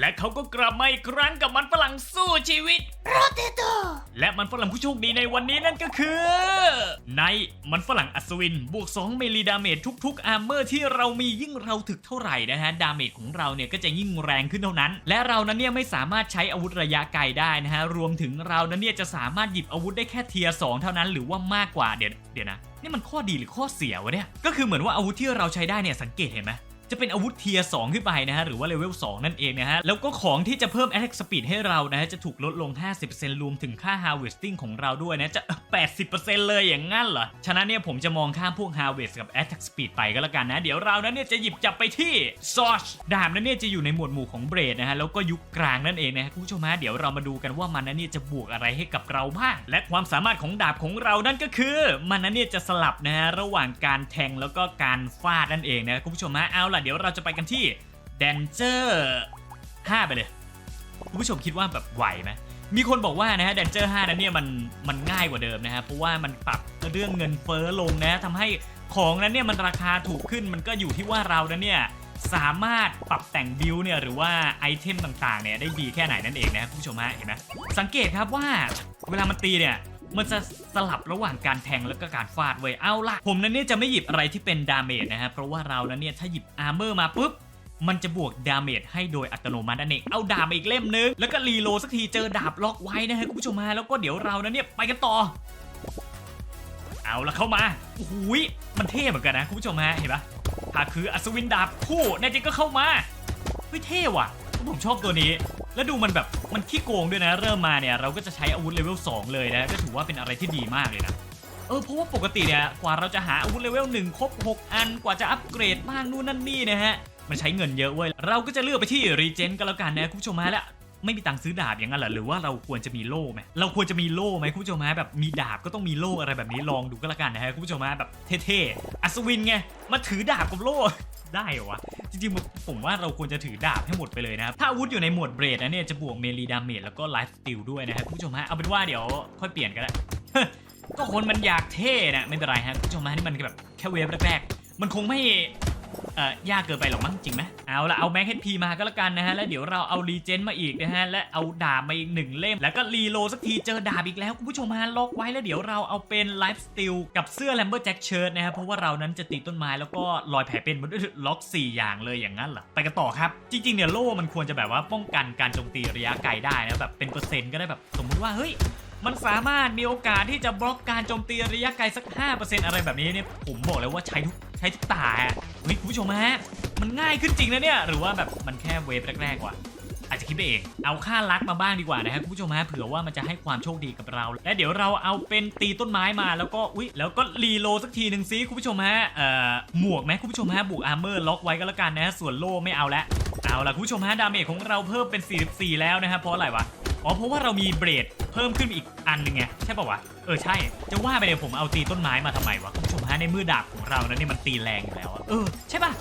และเขาก็กลับมาอีกครั้งกับมันฝรั่งสู้ชีวิต โรเตโต และมันฝรั่งผู้โชคดีในวันนี้นั่นก็คือในมันฝรั่งอัศวิน บวก 2 เมลีดาเมจทุกๆอาร์เมอร์ที่เรามียิ่งเราถึกเท่าไหร่นะฮะ ดาเมจของเราเนี่ยก็จะยิ่งแรงขึ้นเท่านั้น และเรานั้นเนี่ยไม่สามารถใช้อาวุธระยะไกลได้นะฮะ รวมถึงเรานั้นเนี่ยจะสามารถหยิบอาวุธได้แค่เทียร์สเท่านั้นหรือว่ามากกว่าเดี๋ยวเดี๋ยวนะนี่มันข้อดีหรือข้อเสียวะเนี่ยก็คือเหมือนว่าอาวุธที่เราใช้ได้เนี่ยสังเกตเห็นไหม จะเป็นอาวุธเทียร์2ขึ้นไปนะฮะหรือว่าเลเวล2นั่นเองนะฮะแล้วก็ของที่จะเพิ่ม attack speed ให้เรานะฮะจะถูกลดลง 50%รวมถึงค่า harvesting ของเราด้วยนะจะ 80%เลยอย่างงั้นเหรอฉะนั้นเนี่ยผมจะมองข้ามพวก harvest กับ attack speed ไปก็แล้วกันนะ เดี๋ยวเรานั้นเนี่ยจะหยิบจับไปที่ Source ดาบนั้นเนี่ยจะอยู่ในหมวดหมู่ของเบรดนะฮะแล้วก็ยุคกลางนั่นเองนะฮะคุณผู้ชมฮะเดี๋ยวเรามาดูกันว่ามันนั้นเนี่ยจะบวกอะไรให้กับเราบ้างและความสามารถของดาบของเรานั่นก็คือ มันนั้นเนี่ยจะสลับนะฮะระหว่างการแทงแล้วก็การฟาดนั่นเองนะคุณผู้ชมฮะเอาล่ะเดี๋ยวเราจะไปกันที่ d a n g e r 5 ไปเลย คุณผู้ชมคิดว่าแบบไหวไหมมีคนบอกว่านะฮะ d a n g e r 5 นั้นเนี่ยมันมันง่ายกว่าเดิมนะฮะ เพราะว่ามันปรับเรื่องเงินเฟ้อลงนะทำให้ของนั้นเนี่ยมันราคาถูกขึ้น มันก็อยู่ที่ว่าเรานั้นเนี่ยสามารถปรับแต่งบิลเนี่ยหรือว่าไอเทมต่างๆเนี่ยได้ดีแค่ไหนนั่นเองนะคุณผู้ชมฮะเห็นไหมสังเกตครับว่าเวลามันตีเนี่ย มันจะสลับระหว่างการแทงแล้วก็การฟาดไว้ยเอาล่ะ ผมนั้นเนี่ยจะไม่หยิบอะไรที่เป็นดาเมจนะฮะเพราะว่าเรานั้นเนี่ยถ้าหยิบอาร์เมอร์มาปุ๊บมันจะบวกดาเมจให้โดยอัตโนมัตินั่นเอง เอาดาบอีกเล่มนึง แล้วก็รีโลสักทีเจอดาบล็อกไว้นะฮะคุณผู้ชมฮะ แล้วก็เดี๋ยวเรานั้นเนี่ย ไปกันต่อ เอาละเข้ามา โอ้โหยมันเท่เหมือนกันนะคุณผู้ชมฮะ เห็นปะถ้าคืออัศวินดาบคู่แน่จริงก็เข้ามา เฮ้ยเท่ว่ะ ผมชอบตัวนี้ แล้วดูมันแบบมันขี้โกงด้วยนะ เริ่มมาเนี่ยเราก็จะใช้อาวุธเลเวล2เลยนะก็ถือว่าเป็นอะไรที่ดีมากเลยนะเออเพราะว่าปกติเนี่ยกว่าเราจะหาอาวุธเลเวล1ครบ 6 อันกว่าจะอัปเกรดบ้างนู่นนั่นนี่นะฮะมันใช้เงินเยอะเว้ยเราก็จะเลือกไปที่รีเจนก็แล้วกันนะคุณผู้ชมฮะและไม่มีตังค์ซื้อดาบอย่างนั้นเหรอหรือว่าเราควรจะมีโล่ไหมเราควรจะมีโล่ไหมคุณผู้ชมฮะแบบมีดาบก็ต้องมีโล่อะไรแบบนี้ลองดูก็แล้วกันนะฮะคุณผู้ชมฮะแบบเท่ๆอัศวินไงมาถือดาบกับโล่ ได้เหรอวะ จริงๆ ผมว่าเราควรจะถือดาบให้หมดไปเลยนะครับ ถ้าอาวุธอยู่ในหมวดเบรดนะเนี่ยจะบวกเมลีดาเมจแล้วก็ไลฟ์สติลด้วยนะครับผู้ชมฮะ เอาเป็นว่าเดี๋ยวค่อยเปลี่ยนกันละก็คนมันอยากเท่นะไม่เป็นไรฮะผู้ชมฮะนี่มันแบบแค่เวฟแรกๆมันคงไม่ อ่อยากเกินไปหรอกมั้งจริงไหมเอาละเอาแม็กเฮดพีมาก็แล้วกันนะฮะแล้วเดี๋ยวเราเอารีเจนมาอีกนะฮะและเอาดาบมาอีกหนึ่งเล่ม แล้วก็รีโลสักทีเจอดาบอีกแล้วคุณผู้ชมฮะล็อกไว้แล้วเดี๋ยวเราเอาเป็นไลฟ์สติลกับเสื้อแลมเบอร์แจ็คเชิร์ตนะฮะเพราะว่าเรานั้นจะตีต้นไม้แล้วก็ลอยแผลเป็นมันด้วยล็อก 4 อย่างเลยอย่างนั้นเหรอไปกันต่อครับ จริงๆเนี่ยโล่มันควรจะแบบว่าป้องกันการโจมตีระยะไกลได้นะแบบเป็นเปอร์เซ็นต์ก็ได้แบบสมมุติว่าเฮ้ยมันสามารถมีโอกาสที่จะบล็อกการโจมตีระยะไกลสัก 5%อะไรแบบนี้เนี่ยผมบอกเลยว่าใช้ทุก ช้ทุกตาอะเฮ้ยคุณผู้ชมฮะมันง่ายขึ้นจริงนะเนี่ยหรือว่าแบบมันแค่เวฟแรกๆว่ะอาจจะคิดไปเอง เอาค่าลักมาบ้างดีกว่านะฮะคุณผู้ชมฮะเผื่อว่ามันจะให้ความโชคดีกับเรา และเดี๋ยวเราเอาเป็นตีต้นไม้มาแล้วก็อุ๊ยแล้วก็รีโลสักทีหนึ่งซิคุณผู้ชมฮะเอ่อหมวกไหมคุณผู้ชมฮะบวกอาร์เมอร์ล็อกไว้ก็แล้วกันนะฮะส่วนโล่ไม่เอาละเอาละคุณผู้ชมฮะดาเมจของเราเพิ่มเป็น 44 แล้วนะฮะเพราะอะไรวะอ๋อเพราะว่าเรามีเบรดเพิ่มขึ้นอีกอันหนึ่งไงใช่ป่าวะเออใช่จะว่าไปเนี่ยผมเอาตีต้นไม้มาทำไมวะคุณะในมือดาบของเรานั้นนี่มันตีแรงอยู่แล้วอะเออใช่ป่ะ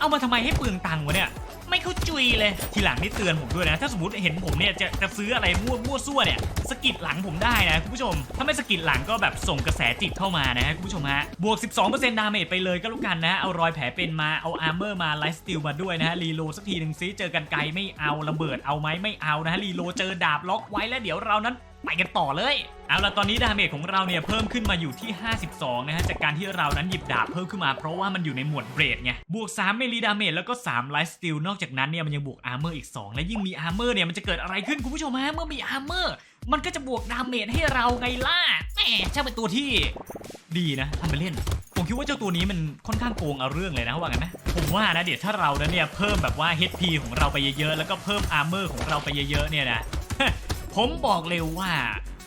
เอามาทำไมให้เปลืองตังค์วะเนี่ย ไม่เข้าจุยเลย ทีหลังนี่เตือนผมด้วยนะ ถ้าสมมติเห็นผมเนี่ยจะจะซื้ออะไรมั่วมั่วซั่วเนี่ยสกิดหลังผมได้นะคุณผู้ชม ถ้าไม่สกิดหลังก็แบบส่งกระแสจิตเข้ามานะคุณผู้ชมฮะ บวก 12%ดาเมจไปเลยก็แล้วกันนะ เอารอยแผลเป็นมา เอาอาร์เมอร์มา ไลฟ์สติลมาด้วยนะฮะ รีโลสักทีหนึ่งซิ เจอกันไกลไม่เอา ระเบิดเอาไหมไม่เอานะฮะ รีโลเจอดาบล็อกไว้แล้วเดี๋ยวเรานั้น ไปกันต่อเลยเอาละตอนนี้ดาเมจของเราเนี่ยเพิ่มขึ้นมาอยู่ที่ 52 นะฮะจากการที่เรานั้นหยิบดาบเพิ่มขึ้นมาเพราะว่ามันอยู่ในหมวดเบรดไงบวก 3 เมลีดาเมจแล้วก็ 3 ไลฟ์สติลนอกจากนั้นเนี่ยมันยังบวกอาร์เมอร์อีก 2 และยิ่งมีอาร์เมอร์เนี่ยมันจะเกิดอะไรขึ้นคุณผู้ชมฮะเมื่อมีอาร์เมอร์มันก็จะบวกดาเมจให้เราไงล่ะแหมช่างเป็นตัวที่ดีนะทำไปเล่นผมคิดว่าเจ้าตัวนี้มันค่อนข้างโกงเอาเรื่องเลยนะว่าไงนไหมผมว่านะเดี๋ยวถ้าเราเนี่ยเพิ่มแบบว่า HP ของเราไปเยอะๆแล้วก็เพิ่มอาร์เมอร์ของเราไปเยอะๆเนี่ยนะ ผมบอกเลยว่า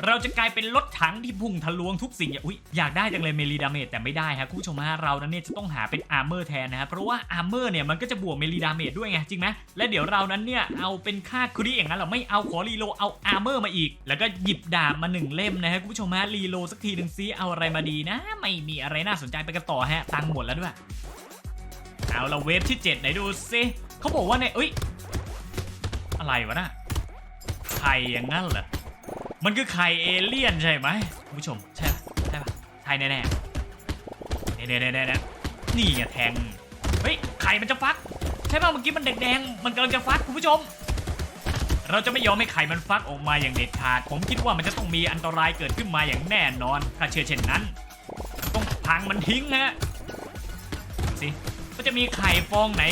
เราจะกลายเป็นรถถังที่พุ่งทะลวงทุกสิ่งอะอุ้ยอยากได้จังเลยเมลีดาเมจแต่ไม่ได้ครับคุณผู้ชมฮะเรานั้นเนี่ยจะต้องหาเป็นอาร์เมอร์แทนนะครับเพราะว่าอาร์เมอร์เนี่ยมันก็จะบวกเมลีดาเมจด้วยไงจริงไหมและเดี๋ยวเรานั้นเนี่ยเอาเป็นค่าครีอย่างนั้นเราไม่เอาขอรีโลเอาอาร์เมอร์มาอีก แล้วก็หยิบดาบมาหนึ่งเล่มนะฮะคุณผู้ชมฮะรีโลสักทีหนึ่งซิเอาอะไรมาดีนะ ไม่มีอะไรน่าสนใจไปกันต่อฮะตังหมดแล้วด้วยเอาละเวฟที่ 7 ไหนดูซิเขาบอกว่าในเอ้ยอะไรวะน่ะ ไข่อย่างงั้นเหรอ มันคือไข่เอเลี่ยนใช่ไหมคุณผู้ชมใช่ปะใช่ปะใช่แน่แน่แน่แน่แน่แน่นี่ไงแทง เฮ้ยไข่มันจะฟัก ใช่ป่ะเมื่อกี้มันแดงๆมันกำลังจะฟักคุณผู้ชม เราจะไม่ยอมให้ไข่มันฟักออกมาอย่างเด็ดขาด ผมคิดว่ามันจะต้องมีอันตรายเกิดขึ้นมาอย่างแน่นอน ถ้าเชื่อเช่นนั้น ต้องพังมันทิ้งฮะสิมันจะมีไข่ฟองไหน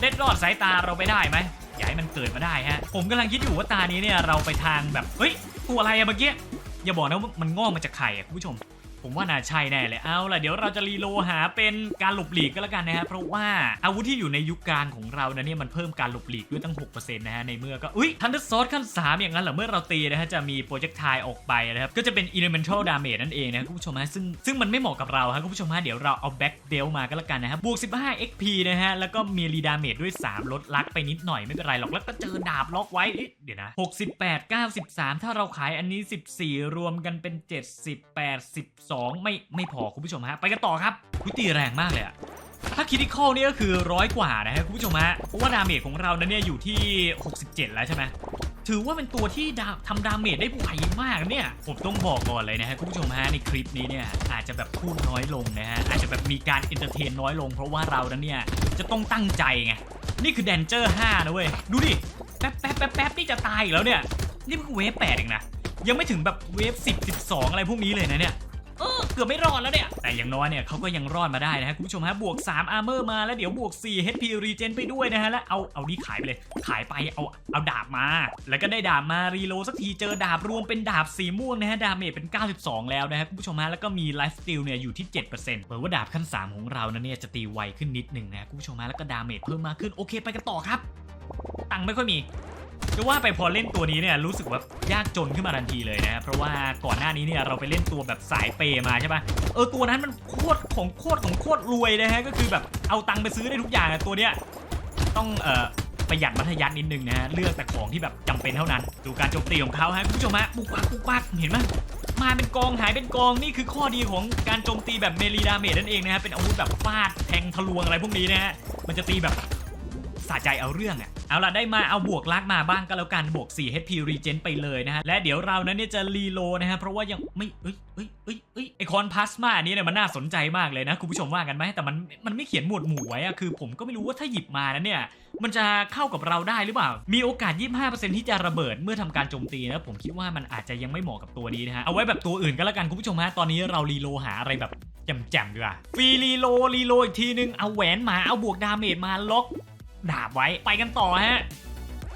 เล็ดรอดสายตาเราไปได้ไหม อย่าให้มันเกิดมาได้ฮะ ผมกำลังคิดอยู่ว่าตานี้เนี่ยเราไปทางแบบ เฮ้ยตัวอะไรอะเมื่อกี้ อย่าบอกนะว่ามันงอกมาจากไข่อะคุณผู้ชม ผมว่าน่าใช่แน่เลยเอาล่ะเดี๋ยวเราจะรีโลหาเป็นการหลบหลีกก็แล้วกันนะฮะเพราะว่าอาวุธที่อยู่ในยุคกลางของเรานะเนี่ยมันเพิ่มการหลบหลีกด้วยตั้ง 6%นะฮะในเมื่อก็อุ้ยทันเดอร์ซอสขั้น 3 อย่างนั้นเหรอเมื่อเราตีนะฮะจะมีโปรเจกต์ไทออกไปนะครับก็จะเป็น elemental damage นั่นเองนะคุณผู้ชมฮะซึ่งซึ่งมันไม่เหมาะกับเราฮะคุณผู้ชมฮะเดี๋ยวเราเอา back belt มาก็แล้วกันนะครับบวก 15 XP นะฮะแล้วก็มีรีดาเมจด้วย 3 ลดลักไปนิดหน่อยไม่เป็นไรหรอกแล้วก็เจอดาบล็อกไว้เดี๋ยวนะ68 93 ถ้าเราขายอันนี้ 14 รวมกันเป็น70 2 ไม่ไม่พอคุณผู้ชมฮะ ไปกันต่อครับวิตีแรงมากเลยอะถ้าคิดิคอลนี่ก็คือร้อยกว่านะฮะคุณผู้ชมฮะ เพราะว่าดาเมจของเรานั้นเนี่ยอยู่ที่ 67 แล้วใช่ไหมถือว่าเป็นตัวที่ดาทำดาเมจได้ไวมากเนี่ย ผมต้องบอกก่อนเลยนะฮะคุณผู้ชมฮะในคลิปนี้เนี่ยอาจจะแบบพูดน้อยลงนะฮะอาจจะแบบมีการเอนเตอร์เทนน้อยลง เพราะว่าเรานั้นเนี่ยจะต้องตั้งใจไงนี่คือแดนเจอร์5นะเว้ยดูดิแป๊บแป๊บแป๊บแป๊บนี่จะตายอีกแล้วเนี่ยนี่มันเวฟ8เองนะยังไม่ถึงแบบเวฟ10 12 อะไรพวกนี้เลยนะเนี่ย เออเกือบไม่รอดแล้วเนี่ย แต่อย่างน้อยเนี่ยเขาก็ยังรอดมาได้นะฮะคุณผู้ชมฮะบวก3อาร์เมอร์มาแล้วเดี๋ยวบวก4 HP Regen ไปด้วยนะฮะแล้วเอาเอานี่ขายไปเลยขายไปเอาเอาดาบมา แล้วก็ได้ดาบมารีโลสักทีเจอดาบรวมเป็นดาบสีม่วงนะฮะดาเมจเป็น 92 แล้วนะฮะคุณผู้ชมฮะแล้วก็มีไลฟ์สติลเนี่ยอยู่ที่ 7%เปิดว่าดาบขั้น 3 ของเรานะเนี่ยจะตีไวขึ้นนิดหนึ่งนะฮะคุณผู้ชมฮะแล้วก็ดาเมจเพิ่มมากขึ้นโอเคไปกันต่อครับตังค์ไม่ค่อยมี จะว่าไปพอเล่นตัวนี้เนี่ยรู้สึกว่ายากจนขึ้นมาทันทีเลยนะ เพราะว่าก่อนหน้านี้เนี่ยเราไปเล่นตัวแบบสายเปย์มาใช่ปะเออตัวนั้นมันโคตรของโคตรของโคตรรวยนะฮะก็คือแบบเอาตังค์ไปซื้อได้ทุกอย่างตัวเนี้ยต้องเอ่อประหยัดมัธยัตินิดนึงนะฮะเลือกแต่ของที่แบบจำเป็นเท่านั้น ดูการโจมตีของเขาฮะคุณผู้ชมฮะปุกปักปุกปักเห็นไหมมาเป็นกองหายเป็นกองนี่คือข้อดีของการโจมตีแบบเมลีดาเมจนั่นเองนะฮะเป็นอาวุธแบบฟาดแทงทะลวงอะไรพวกนี้นะฮะมันจะตีแบบ สะใจเอาเรื่องอะเอาล่ะได้มาเอาบวกลักมาบ้างก็แล้วกันบวก 4 HP Regen ไปเลยนะฮะ และเดี๋ยวเรานั้นเนี่ยจะรีโลนะฮะ เพราะว่ายังไม่เอ้ยเอ้ยเอ้ยเอ้ยไอคอนพลาสมาอันนี้เนี่ยมันน่าสนใจมากเลยนะ คุณผู้ชมว่ากันไหมแต่มันมันไม่เขียนหมวดหมู่ไว้อะคือผมก็ไม่รู้ว่าถ้าหยิบมานั้นเนี่ยมันจะเข้ากับเราได้หรือเปล่า มีโอกาส 25%ที่จะระเบิดเมื่อทำการโจมตีนะผมคิดว่ามันอาจจะยังไม่เหมาะกับตัวนี้นะฮะ เอาไว้แบบตัวอื่นก็แล้วกันคุณผู้ชมฮะ ตอนนี้เรารีโลหาอะไรแบบแจ่มๆดีกว่า ฟรีรีโลรีโลอีกทีนึง เอาแหวนมา เอาบวกดาเมจมาล็อก ดาบไว้ไปกันต่อฮะ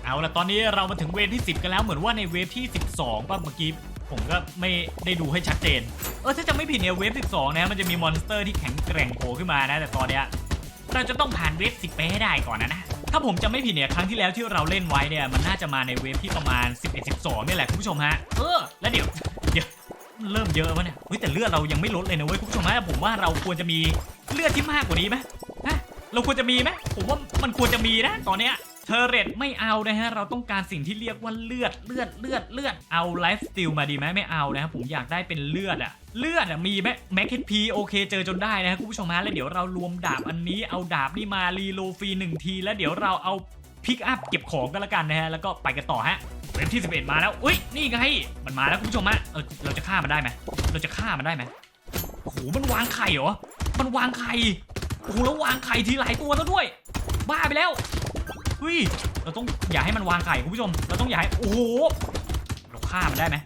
เอาละตอนนี้เรามาถึงเวฟที่ 10 กันแล้วเหมือนว่าในเวฟที่ 12ป่ะเมื่อกี้ผมก็ไม่ได้ดูให้ชัดเจน เออถ้าจะไม่ผิดเนี่ยเวฟ 12 นะมันจะมีมอนสเตอร์ที่แข็งแกร่งโผล่ขึ้นมานะ แต่ตอนเนี้ยเราจะต้องผ่านเวฟ 10 ไปให้ได้ก่อนนะนะ ถ้าผมจะไม่ผิดเนี่ยครั้งที่แล้วที่เราเล่นไว้เนี่ยมันน่าจะมาในเวฟที่ประมาณ 11 12เนี่ยแหละคุณผู้ชมฮะ เออ แล้วเดี๋ยวเดี๋ยวมันเริ่มเยอะวะเนี่ยเฮ้ยแต่เลือดเรายังไม่ลดเลยนะเว้ยคุณผู้ชมฮะผมว่าเราควรจะมีเลือดที่มากกว่านี้ไหม เราควรจะมีไหมผมว่ามันควรจะมีนะตอนเนี้ยเทอเรตไม่เอานะฮะ เราต้องการสิ่งที่เรียกว่าเลือดเลือดเลือดเลือดเอาไลฟ์สติลมาดีไหมไม่เอานะฮะผมอยากได้เป็นเลือดอะเลือดอะมีไหมแม็กพีโอเคเจอจนได้นะฮะคุณผู้ชมฮะแล้วเดี๋ยวเรารวมดาบอันนี้เอาดาบนี่มารีโลฟรีหนึ่งที แล้วเดี๋ยวเราเอาพิกอัพเก็บของกันแล้วกันนะฮะแล้วก็ไปกันต่อฮะเว็บที่ 11 มาแล้วอุ้ยนี่ไงมันมาแล้วคุณผู้ชมฮะเออเราจะฆ่ามันได้ไหมเราจะฆ่ามันได้ไหมโอ้โหมันวางไข่เหรอมันวางไข่ อ้โหแล้ววางไข่ทีหลายตัวแล้วด้วย บ้าไปแล้วเฮ้ยเราต้องอย่าให้มันวางไข่คุณผู้ชม เราต้องอย่าให้โอ้โหเราฆ่ามันได้ไหม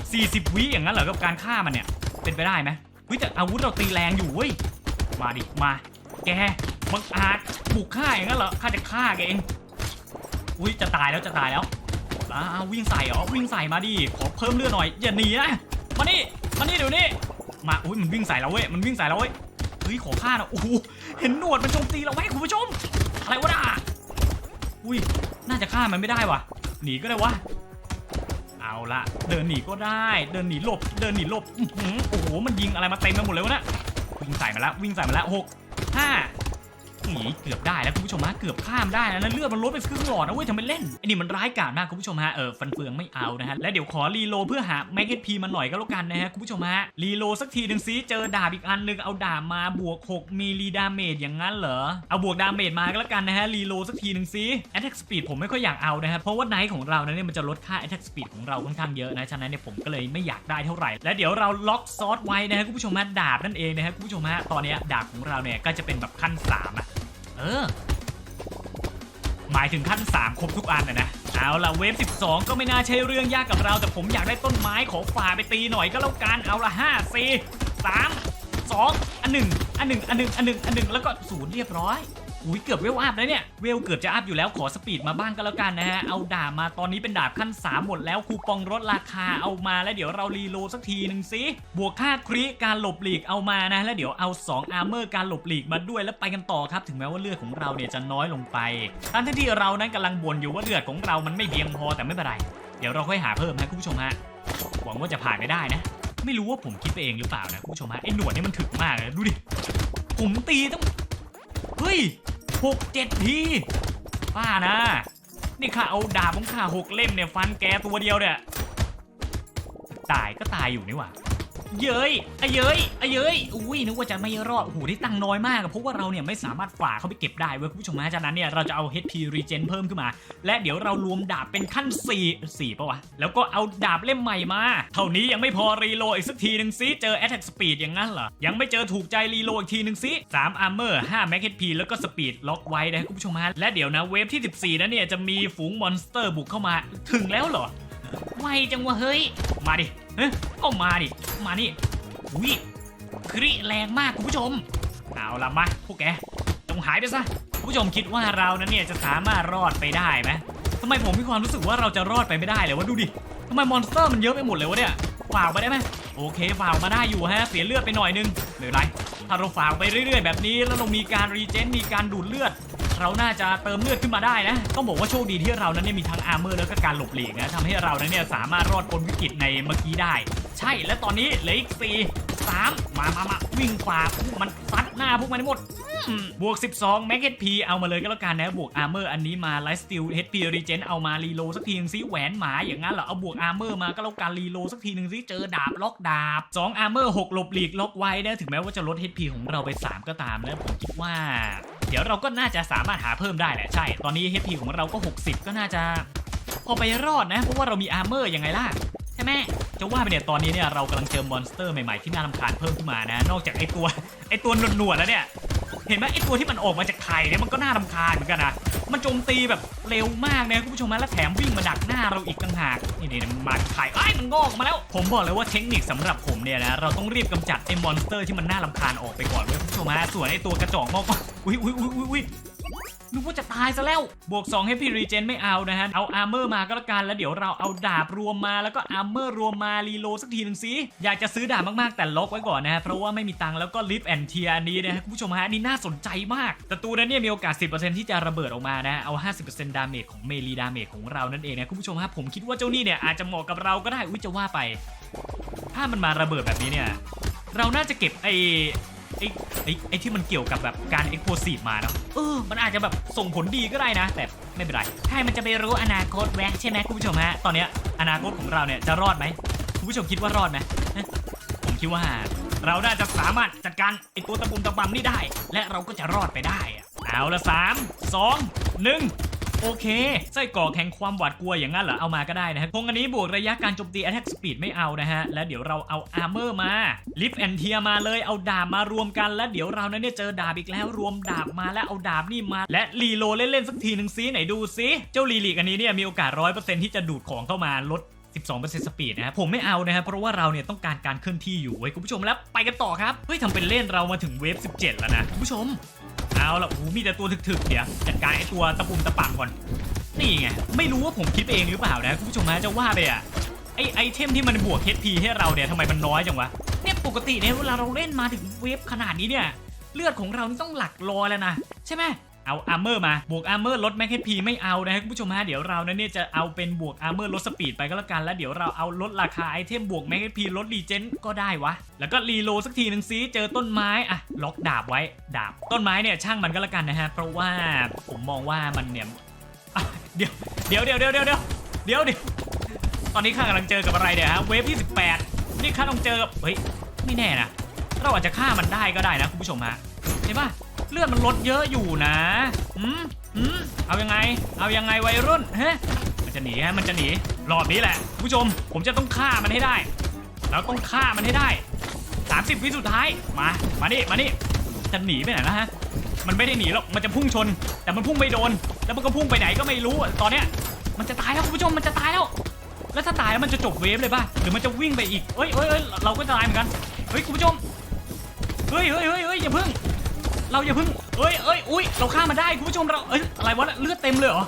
40วิอย่างนั้นเหรอกับการฆ่ามันเนี่ยเป็นไปได้ไหมเฮ้ยแต่อาวุธเราตีแรงอยู่เว้ยมาดิมา แกบังอาจบุกฆ่าอย่างนั้นเหรอข้าจะฆ่าแกเองอุ้ยจะตายแล้วจะตายแล้วอ้าววิ่งใส่เหรอวิ่งใส่มาดิขอเพิ่มเลือดหน่อยอย่าหนีนะมานี่มานี่เดี๋ยวนี้มาอุ้ยมันวิ่งใส่เราเว้ยมันวิ่งใส่เราเว้ย เฮ้ย ขอฆ่านะโอ้โหเห็นหนวดมันโจมตีเราไว้คุณผู้ชม อะไรวะน่ะอุ้ย น่าจะฆ่ามันไม่ได้วะหนีก็ได้วะ เอาละเดินหนีก็ได้ เดินหนีหลบ เดินหนีหลบโอ้โห มันยิงอะไรมาเต็มไปหมดเลยวะเนี่ยวิ่งใส่มาแล้ว วิ่งใส่มาแล้วหกห้า หนีเกือบได้แล้วคุณผู้ชมฮะเกือบข้ามได้แล้วนะเลือดมันลดไปครึ่งหลอดนะเว้ยทำไมเล่นไอ้นี่มันร้ายกาจมากคุณผู้ชมฮะเออฟันเฟืองไม่เอานะฮะและเดี๋ยวขอรีโลเพื่อหาแม็กเพีมาหน่อยก็แล้วกันนะฮะคุณผู้ชมฮะรีโลสักทีหนึ่งซิเจอดาบอีกอันหนึงเอาดาบมาบวก 6 มีรีดาเมจอย่างนั้นเหรอเอาบวกดาเมจมาก็แล้วกันนะฮะรีโลสักทีหนึ่งซิ attack speed ผมไม่ค่อยอยากเอานะฮะเพราะว่าไนท์ของเราเนี่ยมันจะลดค่า attack speed ของเราค่อนข้างเยอะนะฉะนั้นเนี่ยผมก็เลยไม่อยากได้เท่าไหร่ และเดี๋ยวเราล็อกซอสไว้นะฮะคุณผู้ชมฮะดาบนั่นเองนะฮะคุณผู้ชมฮะตอนนี้ดาบของเราเนี่ยก็จะเป็นแบบขั้นสามอะ เออ หมายถึงขั้น 3 ครบทุกอันนะนะ เอาล่ะเวฟ 12 ก็ไม่น่าใช่เรื่องยากกับเรา แต่ผมอยากได้ต้นไม้ขอฝ่าไปตีหน่อยก็แล้วกันเอาละ5 4 3 2อันหนึ่งอันหนึ่งอันหนึ่งอันหนึ่งอันหนึ่งแล้วก็ศูนย์เรียบร้อย อุ้ยเกือบเวลอัพแล้วเนี่ย เวลเกือบจะอัพอยู่แล้วขอสปีดมาบ้างก็แล้วกันนะฮะ เอาดาบมาตอนนี้เป็นดาบขั้น 3 หมดแล้วคูปองลดราคาเอามาแล้วเดี๋ยวเรารีโลสักทีหนึ่งสิ บวกค่าคริการหลบหลีกเอามานะ แล้วเดี๋ยวเอา 2 อาร์เมอร์การหลบหลีกมาด้วยแล้วไปกันต่อครับ ถึงแม้ว่าเลือดของเราเนี่ยจะน้อยลงไปทั้งที่เรานั้นกำลังบ่นอยู่ว่าเลือดของเรามันไม่เพียงพอแต่ไม่เป็นไร เดี๋ยวเราค่อยหาเพิ่มนะคุณผู้ชมฮะ หวังว่าจะผ่านไปได้นะ ไม่รู้ว่าผมคิดไปเองหรือเปล่านะคุณผู้ชมฮะไอ้หนวดนี่มันถึกมากเลยดูดิ ผมตีต้อง เฮ้ย หกเจ็ดทีป้านะ นี่ข้าเอาดาบของข้าหกเล่มเนี่ยฟันแกตัวเดียวเนี่ย ตายก็ตายอยู่นี่หว่า เย้ยอเย้ยอเย้ยอุ้ยนึกว่าจะไม่รอดโอ้โหได้ตังน้อยมากเพราะว่าเราเนี่ยไม่สามารถฝ่าเข้าไปเก็บได้เว้ยคุณผู้ชมฮะจากนั้นเนี่ยเราจะเอา HP regen เพิ่มขึ้นมา และเดี๋ยวเรารวมดาบเป็นขั้น 4 4ป่ะวะแล้วก็เอาดาบเล่มใหม่มา เท่านี้ยังไม่พอรีโหลดอีกสักทีหนึ่งซิเจอ attack speed อย่างนั้นเหรอยังไม่เจอถูกใจรีโหลดอีกทีหนึ่งซิ3 armor 5 max HP แล้วก็ speed ล็อกไว้นะคุณผู้ชมฮะและเดี๋ยวนะเวฟที่ 14นั้นเนี่ยจะมีฝูงมอนสเตอร์บุกเข้ามา ถึงแล้วเหรอไวจังวะเฮ้ยมาดิ เฮ้ยก็มาดิ มานี่อุ้ยคริแรงมากคุณผู้ชม เอาละมาพวกแก จงหายไปซะ คุณผู้ชมคิดว่าเรานั้นเนี่ยจะสามารถรอดไปได้ไหมทำไมผมมีความรู้สึกว่าเราจะรอดไปไม่ได้เลยวะดูดิทำไมมอนสเตอร์มันเยอะไปหมดเลยวะเนี่ยฝ่ากไปได้ไหมโอเคฝ่ากมาได้อยู่ฮะ เสียเลือดไปหน่อยนึงไม่เป็นไรถ้าเราฝ่ากไปเรื่อย ๆ แบบนี้แล้วเรามีการรีเจนมีการดูดเลือด เราน่าจะเติมเลือดขึ้นมาได้นะต้องบอกว่าโชคดีที่เรานั้นเนี่ยมีทั้งอาร์เมอร์แล้วก็การหลบหลีกนะทำให้เรานั้นเนี่ยสามารถรอดพ้นวิกฤตในเมื่อกี้ได้ ใช่และตอนนี้เหลืออีกสี่สามมามามาวิ่งฝ่าพวกมันซัดหน้าพวกมันให้หมดอืมบวก 12 Max HP เอามาเลยก็แล้วกันนะบวกอาร์เมอร์อันนี้มา Life Steal HP Regen เอามารีโลสักทีนึงซิแหวนหมาอย่างนั้นเหรอเอาบวกอาร์เมอร์มาก็แล้วกันรีโลสักทีนึงซิเจอดาบล็อกดาบ2อาร์เมอร์6หลบหลีกล็อกไว้นะถึงแม้ว่าจะลด HP ของเราไป 3 ก็ตามนะผมคิดว่าเดี๋ยวเราก็น่าจะสามารถหาเพิ่มได้แหละใช่ ตอนนี้ HP ของเราก็ 60 ก็น่าจะ พอไปรอดนะ เพราะว่าเรามีอาร์เมอร์ยังไงล่ะ ใช่ไหมจะว่าไปเนี่ยตอนนี้เนี่ยเรากำลังเจอมอนสเตอร์ใหม่ๆที่น่ารำคาญเพิ่มขึ้นมานะ นอกจากไอตัวไอตัวหนวดๆแล้วเนี่ย เห็นไหมไอตัวที่มันออกมาจากไข่เนี่ยมันก็น่ารำคาญเหมือนกันนะ มันโจมตีแบบเร็วมากนะคุณผู้ชมนะและแถมวิ่งมาดักหน้าเราอีกต่างหากนี่นี่มันมาไข่ไอ้มันงอกมาแล้ว ผมบอกเลยว่าเทคนิคสำหรับผมเนี่ยนะเราต้องรีบกำจัดไอมอนสเตอร์ที่มันน่ารำคาญออกไปก่อนเว้ยคุณผู้ชมฮะส่วนไอตัวกระจอกงอกก็อุ้ยอุ้ยอุ้ยอุ้ย นึกว่าจะตายซะแล้ว บวก2ให้พี่รีเจนไม่เอานะฮะ เอาอาร์เมอร์มาก็แล้วกัน แล้วเดี๋ยวเราเอาดาบรวมมา แล้วก็อาร์เมอร์รวมมารีโลสักทีหนึ่งสิ อยากจะซื้อดาบมากๆ แต่ล็อกไว้ก่อนนะฮะ เพราะว่าไม่มีตังค์แล้วก็ลิฟแอนเทียนี้นะฮะคุณผู้ชมฮะ นี่น่าสนใจมากแต่ตัวนั้นเนี่ยมีโอกาส 10%ที่จะระเบิดออกมานะ เอา 50%ดาเมจของเมลีดาเมจของเรานั่นเองนะคุณผู้ชมฮะ ผมคิดว่าเจ้านี่เนี่ยอาจจะเหมาะกับเราก็ได้ อุ้ยจะว่าไป ถ้ามันมาระเบิดแบบนี้เนี่ย เราน่าจะเก็บไอ ไอ้ไอ้ไอ้ที่มันเกี่ยวกับแบบการเอ็กโพซีฟมาเนาะเออมันอาจจะแบบส่งผลดีก็ได้นะ แต่ไม่เป็นไรใครมันจะไปรู้อนาคตแวะใช่ไหมคุณผู้ชมฮะตอนเนี้ยอนาคตของเราเนี่ยจะรอดไหมคุณผู้ชมคิดว่ารอดไหมฮะผมคิดว่าเราน่าจะสามารถจัดการไอ้ตัวตะบุมตะบัมนี่ได้ และเราก็จะรอดไปได้อะเอาละสามสองหนึ่ง โอเคไส้กรอกแห่งความหวาดกลัวอย่างนั้นเหรอเอามาก็ได้นะฮะพงอันนี้บวกระยะการโจมตี attack speed ไม่เอานะฮะ แล้วเดี๋ยวเราเอา armor มา lift and tear มาเลยเอาดาบมารวมกัน แล้วเดี๋ยวเรานั้นเนี่ยเจอดาบอีกแล้วรวมดาบมาแล้วเอาดาบนี่มา และรีโลเล่นๆสักทีหนึ่งซิไหนดูซิเจ้าลีลีกอันนี้เนี่ยมีโอกาส100%ที่จะดูดของเข้ามาลด12%สปีดนะฮะผมไม่เอานะฮะเพราะว่าเราเนี่ยต้องการการเคลื่อนที่อยู่ไว้ยคุณผู้ชมแล้วไปกันต่อครับเฮ้ยทำเป็นเล่นเรามาถึงเวฟ17 แล้วนะคุณผู้ชม เอาละโอ้มีแต่ตัวถึกๆเดี๋ยวจัดการไอ้ตัวตะปุ่มตะปังก่อน นี่ไง ไม่รู้ว่าผมคิดเองหรือเปล่านะคุณผู้ชมฮะจะว่าไปอะไอไอเทมที่มันบวก HP ให้เราเนี่ยทำไมมันน้อยจังวะ เนี่ยปกติเนี่ยเวลาเราเล่นมาถึงเวฟขนาดนี้เนี่ย เลือดของเรานี่ต้องหลักรอยแล้วนะ ใช่ไหม เอาอาร์เมอร์มาบวกอาร์เมอร์ลดแม็ก HP ไม่เอานะคุณผู้ชมฮะเดี๋ยวเรานั้นเนี่ยจะเอาเป็นบวกอาร์เมอร์ลดสปีดไปก็แล้วกันแล้วเดี๋ยวเราเอาลดราคาไอเทมบวกแม็ก HP ลดรีเจนก็ได้วะ แล้วก็รีโลสักทีหนึ่งซิเจอต้นไม้อะล็อกดาบไว้ดาบ ต้นไม้เนี่ยช่างมันก็แล้วกันนะฮะเพราะว่าผมมองว่ามันเนี่ยเดี๋ยวเดี๋ยวเดี๋ยวเดี๋ยวเดี๋ยวเดี๋ยวเดี๋ยวตอนนี้ข้ากำลังเจอกับอะไรเนี่ยฮะเวฟที่18นี่ข้าต้องเจอกับเฮ้ยไม่แน่นะเราอาจจะฆ่ามันได้ก็ได้นะคุณผู้ชมฮะเห็นปะ เลือดมันลดเยอะอยู่นะอืมอืมเอายังไง เอายังไงวัยรุ่นฮะมันจะหนีฮะมันจะหนีรอบนี้แหละคุณผู้ชม ผมจะต้องฆ่ามันให้ได้ เราต้องฆ่ามันให้ได้ 30 วิสุดท้ายมามานี่มานี่จะหนีไปไหนนะฮะมันไม่ได้หนีหรอกมันจะพุ่งชน แต่มันพุ่งไม่โดน แล้วมันก็พุ่งไปไหนก็ไม่รู้ตอนเนี้ยมันจะตายแล้วคุณผู้ชมมันจะตายแล้ว แล้วถ้าตายแล้วมันจะจบเวฟเลยป่ะหรือมันจะวิ่งไปอีกเอ้ยเอ้ยเอ้ยเราก็จะตายเหมือนกันเฮ้ยคุณผู้ชมเฮ้ยเฮ้ยเฮ้ยอย่าพิ่ง เราอย่าเพิ่งเอ้ยเอ้ยอุ้ยเราฆ่ามันได้คุณผู้ชมเราเอ้ยอะไรวะเลือดเต็มเลยเหรอ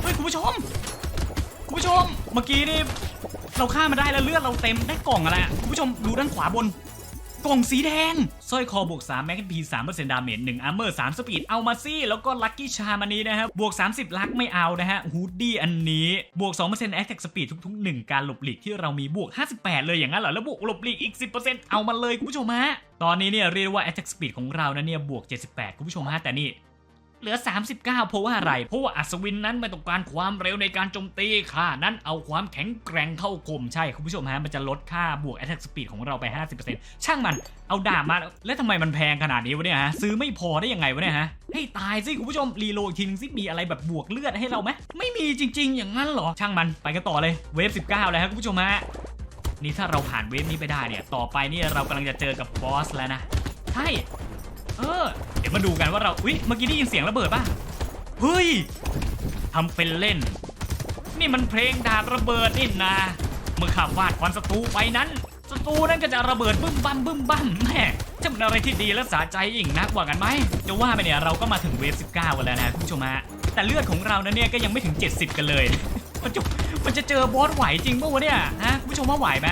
เฮ้ยคุณผู้ชม คุณผู้ชมเมื่อกี้นี่เราฆ่ามันได้แล้วเลือดเราเต็มได้กล่องอะไรอะคุณผู้ชมดูด้านขวาบน กล่องสีแดงสร้อยคอบวก3แมกกาพี3%ดาเมจหนึ่งอาร์เมอร์สามสปีดเอามาซี่แล้วก็ลัคกี้ชามันนี้นะครับบวก 30 ลักไม่เอานะฮะฮูดดี้อันนี้บวก2%แอคแท็กสปีดทุกๆ 1 การหลบหลีกที่เรามีบวก 58 เลยอย่างนั้นเหรอแล้วบวกหลบหลีกอีก 10%เอามาเลยคุณผู้ชมฮะตอนนี้เนี่ยเรียกได้ว่าแอคแท็กสปีดของเรานะเนี่ยบวก 78 คุณผู้ชมฮะแต่นี่ เหลือ 39 เพราะว่าอะไร เพราะว่าอัศวินนั้นไม่ต้องการความเร็วในการโจมตีค่านั้นเอาความแข็งแกร่งเข้าคมใช่ คุณผู้ชมฮะ มันจะลดค่าบวก attack speed ของเราไป 50%ช่างมัน เอาดาบมา แล้วทำไมมันแพงขนาดนี้วะเนี่ยฮะ ซื้อไม่พอได้ยังไงวะเนี่ยฮะ ให้ตายสิคุณผู้ชม รีโหลดทีนึงสิมีอะไรแบบบวกเลือดให้เราไหมไม่มีจริง ๆ อย่างนั้นเหรอ ช่างมัน ไปกันต่อเลย เวฟ 19แล้วฮะคุณผู้ชมฮะ นี่ถ้าเราผ่านเวฟนี้ไปได้เนี่ย ต่อไปนี่เรากำลังจะเจอกับบอสแล้วนะ ใช่ เออ ดี๋ยวมาดูกันว่าเราอุ๊ยเมื่อกี้ได้ยินเสียงระเบิดป่ะเฮ้ยทำเป็นเล่น นี่มันเพลงดาบระเบิดนี่นาเมื่อข้าวาดควันศัตรูไปนั้นศัตรูนั้นก็จะระเบิดบึ้มบั้มบึ้มบั้มแม่จะเป็นอะไรที่ดีและสะใจยิ่งนักว่ากันไหมจะว่าไปเนี่ยเราก็มาถึงเวฟ19กันแล้วนะคุณผู้ชมฮะแต่เลือดของเรานั้นเนี่ยก็ยังไม่ถึง 70 กันเลยมันจะมันจะเจอบอสไหวจริงป่าวะเนี่ยฮะคุณผู้ชมว่าไหวไหม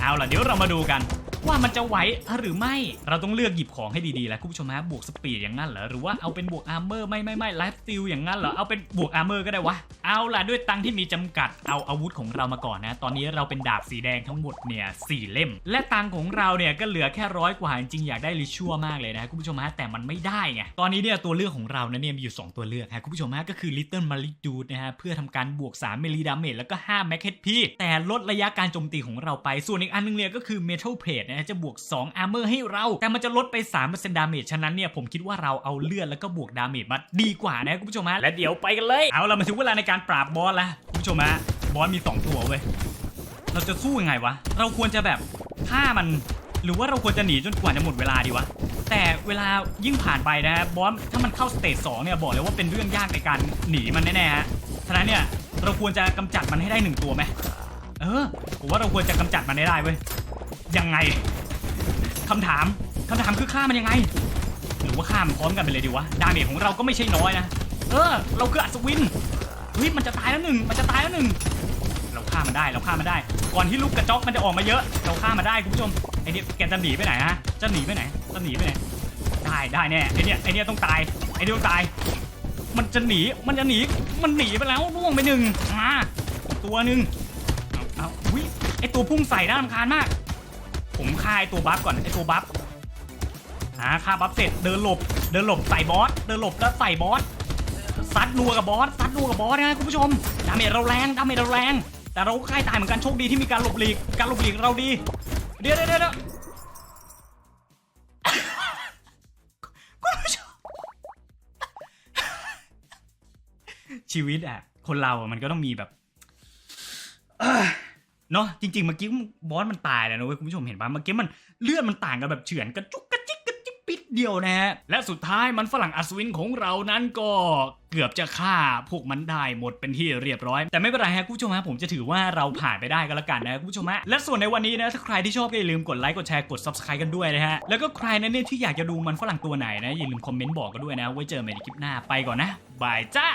เอาล่ะเดี๋ยวเรามาดูกัน ว่ามันจะไหวหรือไม่ เราต้องเลือกหยิบของให้ดีๆแล้วคุณผู้ชมฮะบวกสปีดอย่างนั้นเหรอหรือว่าเอาเป็นบวกอาร์เมอร์ไม่ไม่ไม่ไลฟ์สติลอย่างนั้นเหรอเอาเป็นบวกอาร์เมอร์ก็ได้วะเอาล่ะด้วยตังที่มีจำกัดเอาอาวุธของเรามาก่อนนะ ตอนนี้เราเป็นดาบสีแดงทั้งหมดเนี่ยสี่เล่ม และตังของเราเนี่ยก็เหลือแค่ร้อยกว่าจริงอยากได้ลิชัวมากเลยนะคุณผู้ชมฮะแต่มันไม่ได้ไงตอนนี้เนี่ยตัวเลือกของเรานะเนี่ยมีอยู่ 2 ตัวเลือกฮะคุณผู้ชมฮะก็คือ Little m a l i c Dude นะฮะเพื่อทำการบวก3เมลีดาเมจแล้วก็5 Mac HP แต่ลดระยะการโจมตีของเราไปส่วนอีกอันนึงเนี่ยก็คือ Metal Plate นะฮะจะบวก 2 Armor ให้เรา แต่มันจะลดไป 3%ดาเมจ ฉะนั้นเนี่ยผมคิดว่าเราเอาเลือดแล้วก็บวกดาเมจมาดีกว่านะคุณผู้ชมฮะ และเดี๋ยวไปกันเลย เอาเรามาถึงเวลาในการปราบบอสแล้วคุณผู้ชมฮะ บอสมีสองตัวเว้ย เราจะสู้ยังไงวะ เราควรจะแบบฆ่ามัน หรือว่าเราควรจะหนีจนกว่าจะหมดเวลาดีวะ แต่เวลายิ่งผ่านไปนะบอสถ้ามันเข้าสเตจสองเนี่ยบอกเลยว่าเป็นเรื่องยากในการหนีมันแน่ๆฮะ ฉะนั้นเนี่ยเราควรจะกำจัดมันให้ได้หนึ่งตัวไหมเออผมว่าเราควรจะกำจัดมันให้ได้เว้ย ยังไงคำถามคำถามคือฆ่ามันยังไง หรือว่าฆ่ามันพร้อมกันไปเลยดีวะ ดาเมจของเราก็ไม่ใช่น้อยนะ เออ เราคืออัศวิน เฮ้ย มันจะตายแล้วหนึ่ง มันจะตายแล้วหนึ่ง เราฆ่ามันได้ เราฆ่ามันได้ ก่อนที่ลูกกระจอกมันจะออกมาเยอะ เราฆ่ามันได้คุณผู้ชม ไอเนี้ยแกจะหนีไปไหนฮะ จะหนีไปไหน จะหนีไปไหน ได้ได้แน่ ไอเนี้ยไอเนี้ยต้องตาย ไอเนี้ยต้องตาย มันจะหนี มันจะหนี มันหนีไปแล้วล่วงไปหนึ่งมาตัวหนึ่งเอาเอาอุ้ยไอตัวพุ่งใส่น่ารำคาญมาก ผมฆ่าไอตัวบัฟก่อนไอตัวบัฟอ่าฆ่าบัฟเสร็จเดินหลบเดินหลบใส่บอสเดินหลบแล้วใส่บอสซัดนัวกับบอสซัดนัวกับบอสนะคุณผู้ชมดาเมจเราแรงดาเมจเราแรง แต่เราก็ใกล้ตายเหมือนกันโชคดีที่มีการหลบหลีกการหลบหลีกเราดี เดี๋ยวเดี๋ยวเดี๋ยวคุณผู้ชมชีวิตอะคนเราอะมันก็ต้องมีแบบ เนาะจริงๆเมื่อกี้บอสมันตายแล้วนะเว้ยคุณผู้ชมเห็นปะเมื่อกี้มันเลือดมันต่างกันแบบเฉือนกระจุกกระจิกกระจิบปิดเดียวนะฮะและสุดท้ายมันฝรั่งอัศวินของเรานั้นก็เกือบจะฆ่าพวกมันได้หมดเป็นที่เรียบร้อย แต่ไม่เป็นไรฮะคุณผู้ชมฮะผมจะถือว่าเราผ่านไปได้ก็แล้วกันนะคุณผู้ชมฮะและส่วนในวันนี้นะถ้าใครที่ชอบก็อย่าลืมกดไลค์กดแชร์กด subscribe กันด้วยนะฮะแล้วก็ใครนั้นเนี่ยที่อยากจะดูมันฝรั่งตัวไหนนะอย่าลืมคอมเมนต์บอกกันด้วยนะไว้เจอกันใหม่ในคลิปหน้าไปก่อนนะบายจ้า